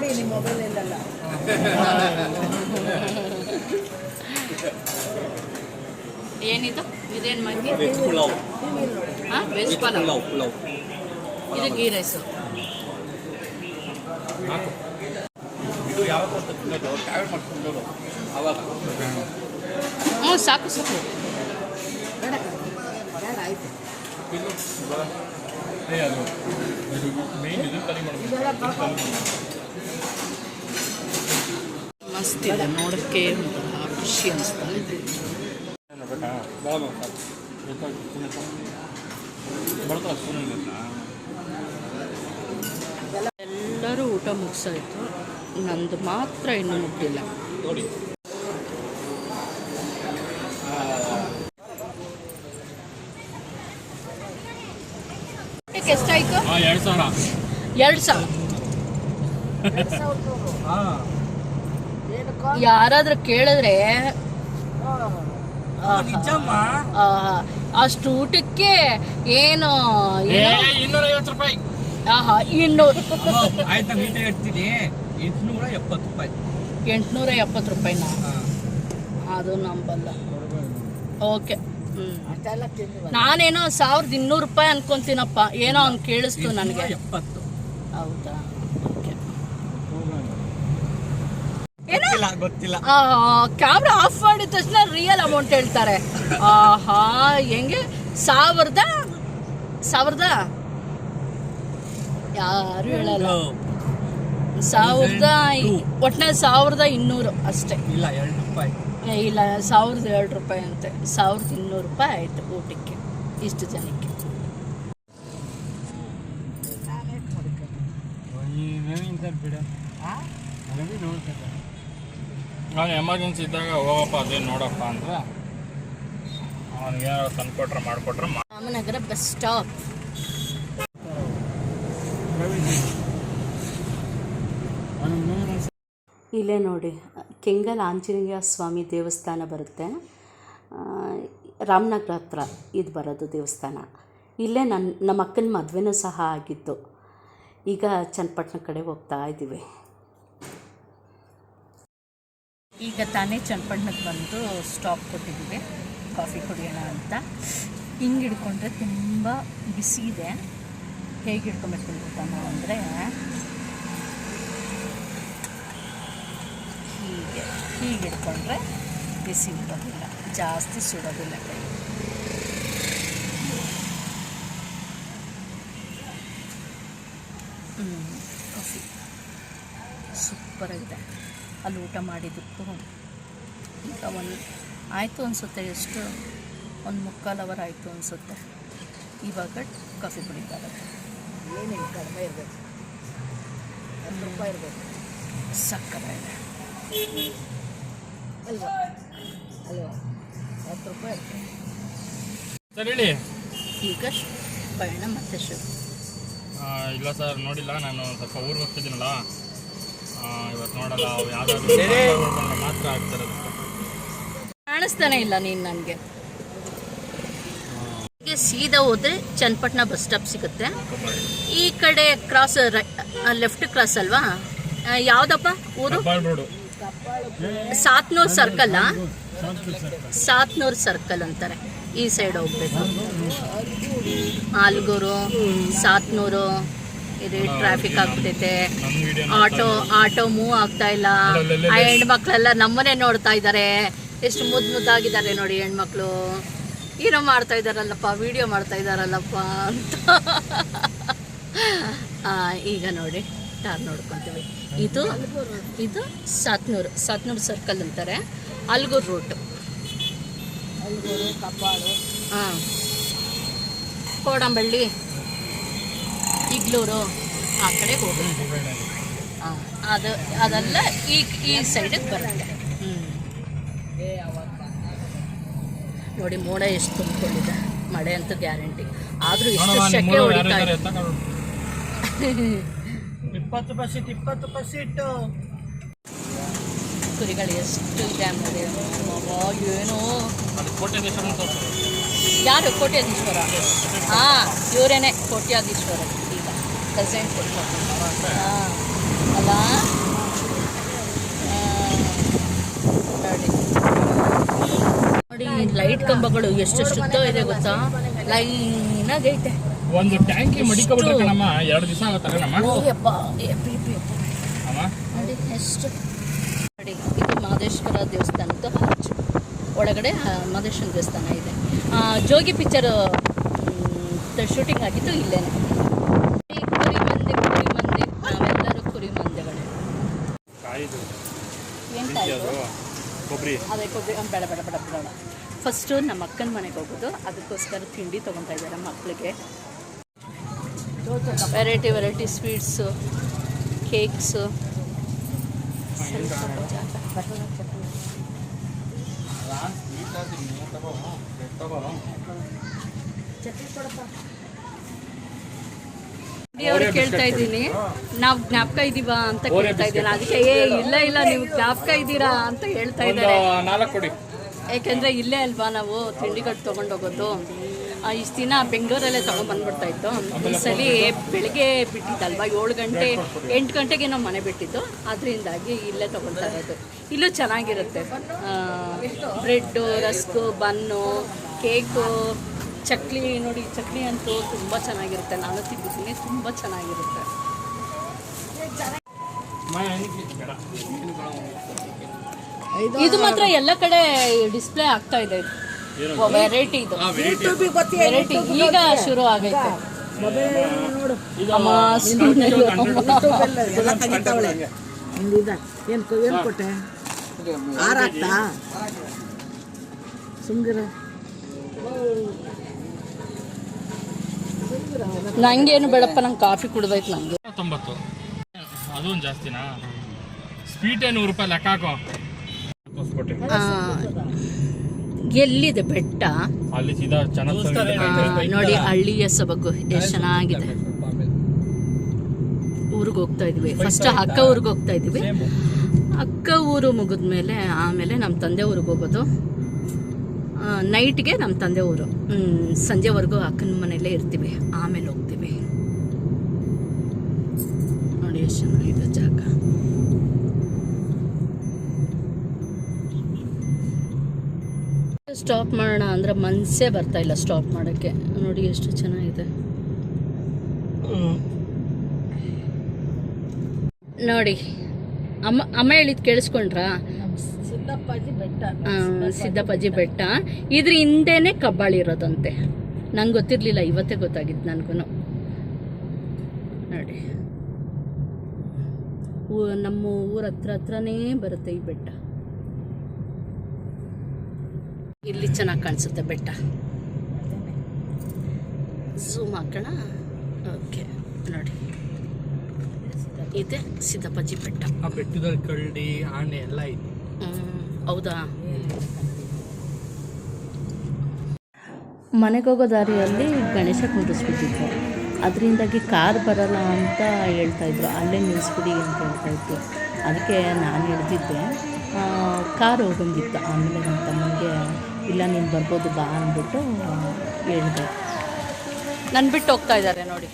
ನೋಡಿ ನಿಮ್ಮ ಇಲ್ಲಲ್ಲ. ಏನಿದು? ಇದೇನು ಮಂಗಿ ವೆಜ್ ಪುಲಾವ್. ಹಾಂ ವೆಜ್ ವೆಜ್ ಪಲಾವ್. ಪುಲಾವ್ ಪುಲಾವ್. ಇದು ಗೀ ರೈಸು ಇದು ಯಾವಾಗ ಮಾಡ್ಕೊಂಡು ಅವಾಗ. ಹ್ಞೂ ಸಾಕು ಸಾಕು. ಬೇಡ ಬೇಡ ಆಯ್ತು. ಅದು ಮೇನ್ ಇದು ಕರಿ ಇದೆಲ್ಲ ಕಳ್ಕೊಂಡು ಮಸ್ತ್ ಇದೆ ನೋಡೋಕ್ಕೆ ಖುಷಿ ಅನಿಸ್ತಾ ಇದೆ. ಎಲ್ಲರೂ ಊಟ ಮುಗಿಸಾಯ್ತು ನಂದು ಮಾತ್ರ ಇನ್ನೂ ನೋಡಿ ಎಷ್ಟಾಯ್ತು? ಎರಡು ಸಾವಿರ. ಎರಡು ಸಾವಿರ. ಯಾರಾದ್ರೂ ಕೇಳಿದ್ರೆ ಅಷ್ಟು ಊಟಕ್ಕೆ ಏನು ರೂಪಾಯಿ. ಆಹಾ ಇನ್ನೂರು. ಆಯ್ತಾ ನೀಟಾಗಿ ಇಡ್ತೀನಿ ಎಂಟುನೂರ ಎಪ್ಪತ್ತು ರೂಪಾಯಿ. ಎಂಟುನೂರ ಎಪ್ಪತ್ತು ರೂಪಾಯಿನ? ಹಾಂ. ಅದು ನಂಬಲ್ಲ. ಓಕೆ. ನಾನೇನೋ ಸಾವಿರದ ಇನ್ನೂರು ರೂಪಾಯಿ ಅನ್ಕೊಂತೀನಪ್ಪ. ಏನೋ ಅವ್ನು ಕೇಳಿಸ್ತು ನನಗೆ. ಎಪ್ಪತ್ತು. ಹೌದಾ ಓಕೆ ಏನೋ ಗೊತ್ತಿಲ್ಲ ಗೊತ್ತಿಲ್ಲ. ಕ್ಯಾಮ್ರಾ ಆಫ್ ಮಾಡಿದ ತಕ್ಷಣ ರಿಯಲ್ ಅಮೌಂಟ್ ಹೇಳ್ತಾರೆ. ಆಹಾ ಹೆಂಗೆ? ಸಾವಿರದ ಸಾವಿರದ? ಯಾರು ಹೇಳಲ್ಲ. ಸಾವಿರದ ಒಟ್ಟಿನಲ್ಲಿ ಸಾವಿರದ ಇನ್ನೂರು ಅಷ್ಟೇ. ಇಲ್ಲ ಎರಡು ರೂಪಾಯಿ. ಏ, ಇಲ್ಲ ಸಾವಿರದ ಎರಡು ರೂಪಾಯಿ ಅಂತೆ. ಸಾವಿರದ ಇನ್ನೂರು ರೂಪಾಯಿ ಆಯಿತು ಊಟಕ್ಕೆ ಇಷ್ಟು ಜನಕ್ಕೆ. ನಾನು ಎಮರ್ಜೆನ್ಸಿ ಇದ್ದಾಗ ಹೋಗಪ್ಪ ಅದೇ ನೋಡಪ್ಪ ಅಂದ್ರೆ ಅವ್ನಿಗೆ ಏನಾರು ತಂದ್ಕೊಟ್ರೆ ಮಾಡಿಕೊಟ್ರೆ ರಾಮನಗರ ಬಸ್ ಸ್ಟಾಪ್. ಇಲ್ಲೇ ನೋಡಿ ಕೆಂಗಲ್ ಆಂಜನೇಯ ಸ್ವಾಮಿ ದೇವಸ್ಥಾನ ಬರುತ್ತೆ. ರಾಮನಗರ ಹತ್ರ ಇದು ಬರೋದು ದೇವಸ್ಥಾನ. ಇಲ್ಲೇ ನನ್ನ ನಮ್ಮ ಅಕ್ಕನ ಮದುವೆನೂ ಸಹ ಆಗಿತ್ತು ಈಗ ಚನ್ನಪಟ್ಟಣ ಕಡೆ ಹೋಗ್ತಾ ಇದ್ದೀವಿ ಈಗ ತಾನೇ ಚನ್ನಪಟ್ಟಣಕ್ಕೆ ಬಂದು ಸ್ಟಾಪ್ ಕೊಟ್ಟಿದ್ದೀವಿ. ಕಾಫಿ ಕುಡಿಯೋಣ ಅಂತ. ಹಿಂಗೆ ಹಿಡ್ಕೊಂಡ್ರೆ ತುಂಬ ಬಿಸಿ ಇದೆ. ಹೇಗೆ ಹಿಡ್ಕೊಬೇಕು ನಾವು ಅಂದರೆ ಹೀಗೆ. ಹೀಗೆ ಹಿಡ್ಕೊಂಡ್ರೆ ಬಿಸಿ ಇರೋದಿಲ್ಲ. ಜಾಸ್ತಿ ಸುಡೋದಿಲ್ಲ ಕೈ ಕಾಫಿ. ಸೂಪರಾಗಿದೆ ಅಲ್ಲಿ ಊಟ ಮಾಡಿದ್ದಕ್ಕೂ ಈಗ ಒಂದು ಆಯಿತು ಅನಿಸುತ್ತೆ ಎಷ್ಟು ಒಂದು ಮುಕ್ಕಾಲು ಅವರ್ ಆಯಿತು ಅನಿಸುತ್ತೆ. ಇವಾಗ ಕಾಫಿ ಕುಡಿತಾರೆ. ಏನೇನು ಕಡಿಮೆ ಇರಬೇಕು? ಹತ್ತು ರೂಪಾಯಿ ಇರಬೇಕು. ಸಕ್ಕರೆ. ಇದೆ ಅಲ್ವಾ? ಅಲ್ವಾ? ಹತ್ತು ರೂಪಾಯಿ ಹೇಳಿ. ಈಗ ಪಯಣ ಮತ್ತೆ ಶುರು ಆ, ಇಲ್ಲ ಸರ್ ನೋಡಿಲ್ಲ. ನಾನು ಸ್ವಲ್ಪ ಊರಿಗೆ ಹೋಗ್ತಿದ್ದೀನಲ್ಲ. ಇವತ್ತು ನೋಡಲ್ಲ ಅವು ಯಾವ್ದಾದ್ರು ಮಾತ್ರ ಆಗ್ತಾರೆ. ಕಾಣಿಸ್ತಾನೆ ಇಲ್ಲ ನೀನು ನನಗೆ. ಸೀದಾ ಹೋದ್ರೆ ಚನ್ನಪಟ್ಟಣ ಬಸ್ ಸ್ಟಾಪ್ ಸಿಗುತ್ತೆ. ಈ ಕಡೆ ಕ್ರಾಸ್ ಲೆಫ್ಟ್ ಕ್ರಾಸ್ ಅಲ್ವಾ? ಯಾವ್ದಪ್ಪ ಊರು? ಸಾತ್ನೂರ್ ಸರ್ಕಲ್ ಸಾತ್ನೂರ್ ಸರ್ಕಲ್ ಅಂತಾರೆ. ಈ ಸೈಡ್ ಹೋಗ್ಬೇಕು. ಆಲ್ಗೂರು ಸಾತ್ನೂರು ಇದು ಟ್ರಾಫಿಕ್ ಆಗ್ತೈತೆ ಆಟೋ ಆಟೋ ಮೂವ್ ಆಗ್ತಾ ಇಲ್ಲ ಆ ಹೆಣ್ಮಕ್ಳೆಲ್ಲ ನಮ್ಮನೆ ನೋಡ್ತಾ ಇದ್ದಾರೆ ಎಷ್ಟು ಮುದ್ದು ಮುದ್ದಾಗಿದ್ದಾರೆ ನೋಡಿ ಹೆಣ್ಮಕ್ಳು ಏನೋ ಮಾಡ್ತಾ ಇದ್ದಾರಲ್ಲಪ್ಪ ವಿಡಿಯೋ ಮಾಡ್ತಾ ಇದ್ದಾರಲ್ಲಪ್ಪ ಅಂತ ಈಗ ನೋಡಿ ಟಾರ್ ನೋಡ್ಕೊತೀವಿ ಇದು ಇದು ಸಾತ್ನೂರು ಸಾತ್ನೂರು ಸರ್ಕಲ್ ಅಂತಾರೆ ಅಲ್ಗೂರು ರೂಟು ಅಲ್ಗೂರು ಕಬ್ಬಾಳು ಹಾಂ ಕೋಡಂಬಳ್ಳಿ ಇಗ್ಲೂರು ಆ ಕಡೆ ಹೋಗುತ್ತೆ ಹಾಂ. ಅದು ಅದೆಲ್ಲ ಈ ಈ ಸೈಡಿಗೆ ಬರುತ್ತೆ. ಹ್ಞೂ ನೋಡಿ ಮೋಡ ಎಷ್ಟು ತುಂಬಿಕೊಂಡಿದೆ. ಮಳೆ ಅಂತೂ ಗ್ಯಾರಂಟಿ. ಆದರೂ ಇಷ್ಟು ಶೆಕೆ ಹೊಡಿತಾ ಇದೆ ಇಪ್ಪತ್ತು ರೂಪಾಯಿ ಸೀಟ್ ಇಪ್ಪತ್ತು ಪರ್ಸೆಂಟು ಸೀಟು ಕುರಿಗಳು ಎಷ್ಟು ಇದೆ. ಏನು. ಯಾರು? ಕೋಟ್ಯಾಧೀಶ್ವರ? ಹಾಂ ಇವರೇನೆ ಕೋಟ್ಯಾಧೀಶ್ವರ. ಪ್ರೆಸೆಂಟ್ ಕೊಡ್ತಾರೆ ಅಲ್ಲ ನೋಡಿ ಲೈಟ್ ಕಂಬಗಳು ಎಷ್ಟು ಶುದ್ಧ ಇದೆ ಗೊತ್ತಾ? ಲೈನಾಗೈತೆ. ಒಂದು ಟ್ಯಾಂಕಿ ಮಡಿಕೊಬಿಟ್ರಮ್ಮ ಎರಡು ದಿವಸ ಅಡಿ ಎಷ್ಟು ನೋಡಿ ಇದು ಮಾದೇಶ್ವರ ದೇವಸ್ಥಾನದ ಆರ್ಚ್ ಒಳಗಡೆ ಮಾದೇಶ್ವರ ದೇವಸ್ಥಾನ ಇದೆ. ಜೋಗಿ ಪಿಕ್ಚರ್ ಶೂಟಿಂಗ್ ಆಗಿದ್ದು ಇಲ್ಲೇನೆ. ಕೊಬ್ಬರಿ. ಅದೇ ಕೊಬ್ಬರಿ ಬೇಡ ಬೇಡ ಬೇಡ ಬೇಡ ಫಸ್ಟು ನಮ್ಮ ಅಕ್ಕನ ಮನೆಗೆ ಹೋಗೋದು. ಅದಕ್ಕೋಸ್ಕರ ತಿಂಡಿ ತೊಗೊತಾ ಇದ್ದಾರೆ ಮಕ್ಕಳಿಗೆ ವೆರೈಟಿ ವೆರೈಟಿ ಸ್ವೀಟ್ಸು ಕೇಕ್ಸು ಅವ್ರು ಕೇಳ್ತಾ ಇದ್ದೀನಿ. ನಾವು ಜ್ಞಾಪಕ ಇದೀವಾ ಅಂತ ಕೇಳ್ತಾ ಇದ್ದೀನಿ ಅದಕ್ಕೆ ಏ ಇಲ್ಲ ಇಲ್ಲ ನೀವು ಜ್ಞಾಪಕ ಇದ್ದೀರಾ ಅಂತ ಹೇಳ್ತಾ ಇದ್ದಾರೆ. ಯಾಕೆಂದ್ರೆ ಇಲ್ಲೇ ಅಲ್ವಾ ನಾವು ತಿಂಡಿಗಳು ತೊಗೊಂಡೋಗೋದು ಇಷ್ಟು ದಿನ ಬೆಂಗಳೂರಲ್ಲೇ ತೊಗೊಂಡ್ಬಂದ್ಬಿಡ್ತಾ ಇತ್ತು. ಈ ಸಲ ಬೆಳಗ್ಗೆ ಬಿಟ್ಟಿದ್ದಲ್ವಾ? ಏಳು ಗಂಟೆ ಎಂಟು ಗಂಟೆಗೆ ನಾವು ಮನೆ ಬಿಟ್ಟಿದ್ದು ಅದರಿಂದಾಗಿ ಇಲ್ಲೇ ತಗೊಳ್ತಾ ಇರೋದು. ಇಲ್ಲೂ ಚೆನ್ನಾಗಿರುತ್ತೆ. Bread rusk bun cake chakli ನೋಡಿ ಚಕ್ಲಿ ಅಂತೂ ತುಂಬ ಚೆನ್ನಾಗಿರುತ್ತೆ. ನಾನು ತಿಂದಿದ್ದೀನಿ ತುಂಬ ಚೆನ್ನಾಗಿರುತ್ತೆ. ಇದು ಮಾತ್ರ ಎಲ್ಲ ಕಡೆ ಡಿಸ್ಪ್ಲೇ ಆಗ್ತಾ ಇದೆ? ವೆರೈಟಿ ಇದು. ವೆರೈಟಿ ಈಗ ಶುರು ಆಗೈತೆ. ಏನು ಏನು ಕೊಟ್ಟೆ? ಆರಾಗ್ತಾ ಸುಮ್ಗಿರ ನಂಗೇನು ಬೇಡಪ್ಪ ನಂಗೆ ಕಾಫಿ ಕುಡ್ದೈತೆ ನಂಗೆ. ತೊಂಬತ್ತು ಅದು ಒಂದು ಜಾಸ್ತಿನಾ? ಸ್ವೀಟೇ ನೂರು ರೂಪಾಯಿ ಲೆಕ್ಕ ಹಾಕೋ. ಹೊಸ್ಕೋಟೆ ಎಲ್ಲಿದೆ ಬೆಟ್ಟ? ಅಲ್ಲಿ ಸೀದಾ ಚೆನ್ನಾಗಿ ಆ, ನೋಡಿ ಹಳ್ಳಿಯ ಸೊಬಗು ಎಷ್ಟು ಚೆನ್ನಾಗಿದೆ. ಊರಿಗೆ ಹೋಗ್ತಾ ಇದೀವಿ. ಫಸ್ಟ್ ಅಕ್ಕ ಊರಿಗೆ ಹೋಗ್ತಾ ಇದೀವಿ. ಅಕ್ಕ ಊರು ಮುಗಿದ್ಮೇಲೆ ಆಮೇಲೆ ನಮ್ಮ ತಂದೆ ಊರಿಗೆ ಹೋಗೋದು. ನೈಟ್ಗೆ ನಮ್ಮ ತಂದೆ ಊರು. ಸಂಜೆವರೆಗೂ ಅಕ್ಕನ ಮನೆಯಲ್ಲೇ ಇರ್ತೀವಿ. ಆಮೇಲೆ ಹೋಗ್ತೀವಿ. ನೋಡಿ ಎಷ್ಟು ಚೆನ್ನಾಗಿದೆ ಜಾಗ. ಸ್ಟಾಪ್ ಮಾಡೋಣ ಅಂದರೆ ಮನಸ್ಸೇ ಬರ್ತಾ ಇಲ್ಲ ಸ್ಟಾಪ್ ಮಾಡೋಕ್ಕೆ. ನೋಡಿ ಎಷ್ಟು ಚೆನ್ನಾಗಿದೆ. ನೋಡಿ, ಅಮ್ಮ ಅಮ್ಮ ಹೇಳಿದ್ ಕೇಳಿಸ್ಕೊಂಡ್ರಾ? ಸಿದ್ದಪ್ಪಾಜಿ ಬೆಟ್ಟ. ಆ, ಸಿದ್ದಪ್ಪಾಜಿ ಬೆಟ್ಟ. ಇದ್ರ ಹಿಂದೆನೆ ಕಬ್ಬಾಳಿ ಇರೋದಂತೆ. ನಂಗೆ ಗೊತ್ತಿರಲಿಲ್ಲ ಇವತ್ತೇ ಗೊತ್ತಾಗಿತ್ತು ನನಗೂ ನೋಡಿ. ಊ- ನಮ್ಮ ಊರ ಹತ್ರ ಹತ್ರನೇ ಬರುತ್ತೆ ಈ ಬೆಟ್ಟ. ಇಲ್ಲಿ ಚೆನ್ನಾಗಿ ಕಾಣಿಸುತ್ತೆ ಬೆಟ್ಟ. ಝೂಮ್ ಹಾಕೋಣ? ಓಕೆ ನೋಡಿ. ಇದೆ ಸಿದ್ದಪ್ಪಾಜಿ ಬೆಟ್ಟ. ಆ ಬೆಟ್ಟದಲ್ಲಿ ಕಳ್ಳಿ ಆನೆ ಎಲ್ಲ ಇದೆ. ಹೌದಾ? ಮನೆಗೆ ಹೋಗೋ ದಾರಿಯಲ್ಲಿ ಗಣೇಶ ಕುಂದಿಸ್ಬಿಟ್ಟಿದ್ರು ಅದರಿಂದಾಗಿ ಕಾರ್ ಬರಲ್ಲ ಅಂತ ಹೇಳ್ತಾಯಿದ್ರು ಅಲ್ಲೇ ನಿಲ್ಲಿಸ್ಬಿಡಿ ಅಂತ ಹೇಳ್ತಾ ಇದ್ರು. ಅದಕ್ಕೆ ನಾನು ಹೇಳ್ತಿದ್ದೆ ಕಾರ್ ಹೋಗಂಗಿತ್ತು ಆಮೇಲೆ ನನ್ನ ತಮ್ಮನಿಗೆ ಇಲ್ಲ ನೀನು ಬರ್ಬೋದು ಬಾ ಅಂದ್ಬಿಟ್ಟು ಹೇಳಿದೆ. ನನ್ನ ಬಿಟ್ಟು ಹೋಗ್ತಾ ಇದ್ದಾರೆ ನೋಡಿ.